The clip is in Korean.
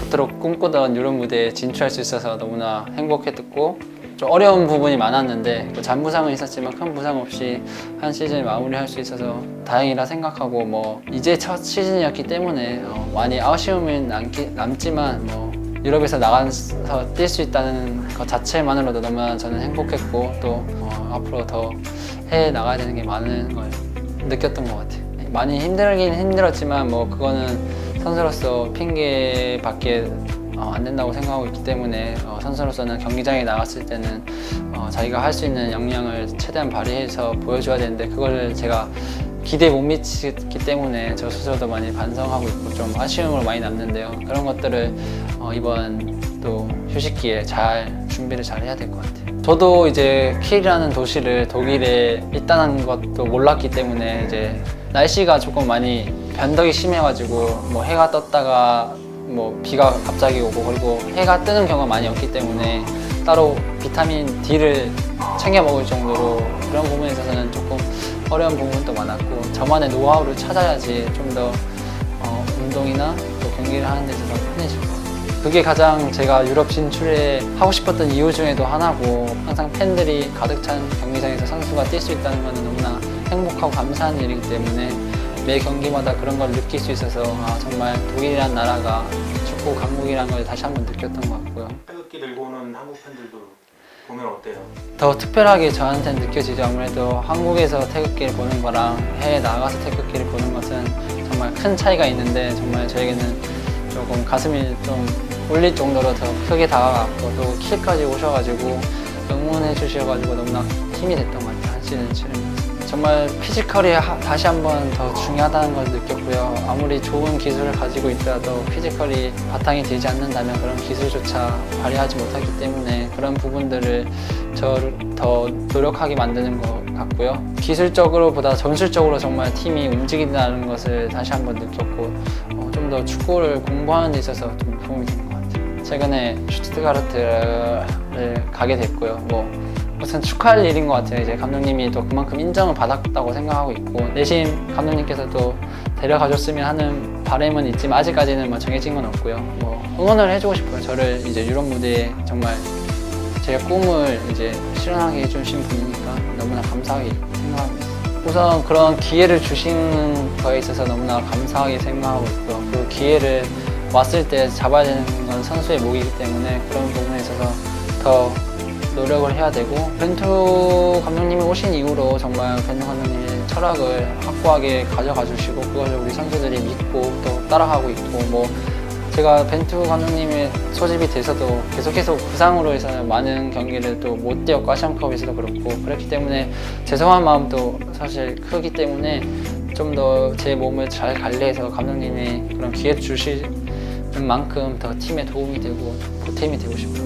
그토록 꿈꾸던 유럽 무대에 진출할 수 있어서 너무나 행복했고 좀 어려운 부분이 많았는데 뭐 잔부상은 있었지만 큰 부상 없이 한 시즌 마무리할 수 있어서 다행이라 생각하고 뭐 이제 첫 시즌이었기 때문에 어, 많이 아쉬움은 남기, 남지만 뭐 유럽에서 나가서 뛸 수 있다는 것 자체만으로도 너무나 저는 행복했고 또 어, 앞으로 더 해외 나가야 되는 게 많은 걸 느꼈던 것 같아요. 많이 힘들긴 힘들었지만 뭐 그거는 선수로서 핑계밖에 어, 안 된다고 생각하고 있기 때문에 어, 선수로서는 경기장에 나갔을 때는 어, 자기가 할 수 있는 역량을 최대한 발휘해서 보여줘야 되는데 그걸 제가 기대에 못 미치기 때문에 저 스스로도 많이 반성하고 있고 좀 아쉬움으로 많이 남는데요. 그런 것들을 어, 이번 또 휴식기에 잘 준비를 잘 해야 될 것 같아요. 저도 이제 킬이라는 도시를 독일에 있다는 것도 몰랐기 때문에 이제 날씨가 조금 많이 변덕이 심해가지고 뭐 해가 떴다가 뭐 비가 갑자기 오고 그리고 해가 뜨는 경우가 많이 없기 때문에 따로 비타민 D를 챙겨 먹을 정도로 그런 부분에 있어서는 조금 어려운 부분도 많았고 저만의 노하우를 찾아야지 좀더 어, 운동이나 또 경기를 하는 데 있어서 편해질 것 같아요. 그게 가장 제가 유럽 진출에 하고 싶었던 이유 중에도 하나고 항상 팬들이 가득 찬 경기장에서 선수가 뛸 수 있다는 것은 너무나 행복하고 감사한 일이기 때문에 매 경기마다 그런 걸 느낄 수 있어서 아, 정말 독일이란 나라가 축구 강국이라는 걸 다시 한번 느꼈던 것 같고요. 태극기 들고 오는 한국 팬들도 보면 어때요? 더 특별하게 저한테 느껴지죠. 아무래도 한국에서 태극기를 보는 거랑 해외 나가서 태극기를 보는 것은 정말 큰 차이가 있는데 정말 저에게는 조금 가슴이 좀 울릴 정도로 더 크게 다가갔고 또 킬까지 오셔가지고 응원해 주셔가지고 너무나 힘이 됐던 것 같아요. 한 시즌 치르면서. 정말 피지컬이 하- 다시 한번 더 중요하다는 걸 느꼈고요. 아무리 좋은 기술을 가지고 있더라도 피지컬이 바탕이 되지 않는다면 그런 기술조차 발휘하지 못하기 때문에 그런 부분들을 저를 더 노력하게 만드는 것 같고요. 기술적으로 보다 전술적으로 정말 팀이 움직인다는 것을 다시 한번 느꼈고 어, 좀더 축구를 공부하는 데 있어서 좀 도움이 된 것 같아요. 최근에 슈트가르트를 가게 됐고요. 뭐 우선 축하할 일인 것 같아요. 이제 감독님이 또 그만큼 인정을 받았다고 생각하고 있고 내심 감독님께서도 데려가줬으면 하는 바람은 있지만 아직까지는 뭐 정해진 건 없고요. 뭐 응원을 해주고 싶어요. 저를 이제 유럽 무대에 정말 제 꿈을 이제 실현하게 해주신 분이니까 너무나 감사하게 있어요. 우선 그런 기회를 주신 거에 있어서 너무나 감사하게 생각하고 있고요. 그 기회를 왔을 때 잡아야 되는 건 선수의 목이기 때문에 그런 부분에 있어서 더 노력을 해야 되고 벤투 감독님이 오신 이후로 정말 벤투 감독님의 철학을 확고하게 가져가 주시고 그것을 우리 선수들이 믿고 또 따라가고 있고 뭐 제가 벤투 감독님의 소집이 돼서도 계속해서 부상으로 해서 많은 경기를 또 못 뛰었고 아시안컵에서도 그렇고 그렇기 때문에 죄송한 마음도 사실 크기 때문에 좀 더 제 몸을 잘 관리해서 감독님이 그런 기회 주시는 만큼 더 팀에 도움이 되고 보탬이 되고 싶어요.